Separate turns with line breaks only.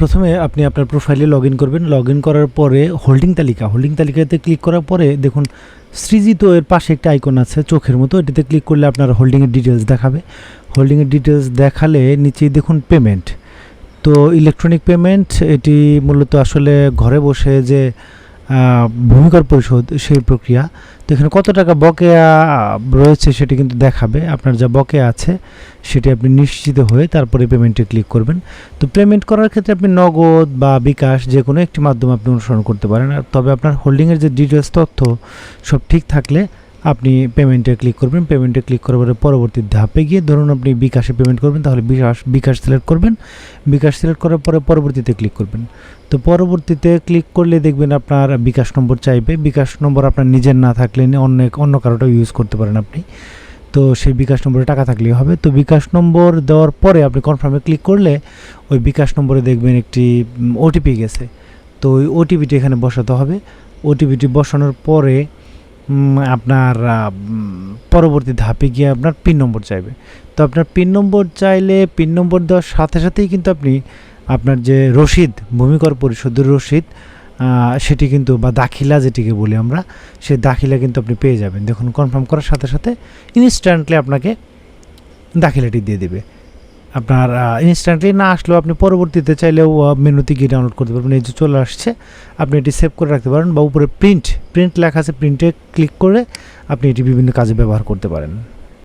প্রথমে আপনি আপনার প্রোফাইলে লগ ইন করবেন। লগ ইন করার পরে হোল্ডিং তালিকা। হোল্ডিং তালিকাতে ক্লিক করার পরে দেখুন সৃজিত এর পাশে একটা আইকন আছে চোখের মতো। এটিতে ক্লিক করলে আপনার হোল্ডিংয়ের ডিটেলস দেখাবে। হোল্ডিংয়ের ডিটেলস দেখালে নিচে দেখুন পেমেন্ট তো ইলেকট্রনিক পেমেন্ট এটি মূলত আসলে ঘরে বসে যে ভূমিকর পরিশোধ, সেই প্রক্রিয়া। তো এখানে কত টাকা বকেয়া রয়েছে সেটি কিন্তু দেখাবে। আপনার যা বকেয়া আছে সেটি আপনি নিশ্চিত হয়ে তারপরে পেমেন্টে ক্লিক করবেন। তো পেমেন্ট করার ক্ষেত্রে আপনি নগদ বা বিকাশ যে কোনো একটি মাধ্যম আপনি অনুসরণ করতে পারেন। আর তবে আপনার হোল্ডিংয়ের যে ডিটেলস তথ্য সব ঠিক থাকলে আপনি পেমেন্টে ক্লিক করবেন পেমেন্টে ক্লিক করার পরে পরবর্তী ধাপে গিয়ে ধরুন আপনি বিকাশে পেমেন্ট করবেন, তাহলে বিকাশ বিকাশ সিলেক্ট করবেন। বিকাশ সিলেক্ট করার পরে পরবর্তীতে ক্লিক করবেন। তো পরবর্তীতে ক্লিক করলে দেখবেন আপনার বিকাশ নম্বর চাইবে। বিকাশ নম্বর আপনার নিজের না থাকলে অন্য অন্য কারোটাও ইউজ করতে পারেন আপনি। তো সেই বিকাশ নম্বরে টাকা থাকলেই হবে। তো বিকাশ নম্বর দেওয়ার পরে আপনি কনফার্মে ক্লিক করলে ওই বিকাশ নম্বরে দেখবেন একটি ওটিপি গেছে। তো ওই ওটিপিটি এখানে বসাতে হবে। ওটিপিটি বসানোর পরে আপনার পরবর্তী ধাপে গিয়ে আপনার পিন নম্বর চাইবে। তো আপনার পিন নম্বর চাইলে পিন নম্বর দেওয়ার সাথে সাথেই কিন্তু আপনি আপনার যে রসিদ ভূমিকর পরিশোধের রসিদ সেটি কিন্তু বা দাখিলা যেটিকে বলি আমরা, সেই দাখিলা কিন্তু আপনি পেয়ে যাবেন। দেখুন কনফার্ম করার সাথে সাথে ইনস্ট্যান্টলি আপনাকে দাখিলাটি দিয়ে দেবে। আপনার ইনস্ট্যান্টলি না আসলেও আপনি পরবর্তীতে চাইলেও মেনুতে গিয়ে ডাউনলোড করতে পারবেন। এই যে চলে আসছে, আপনি এটি সেভ করে রাখতে পারেন বা উপরে প্রিন্ট প্রিন্ট লেখা আছে প্রিন্টে ক্লিক করে আপনি এটি বিভিন্ন কাজে ব্যবহার করতে পারেন।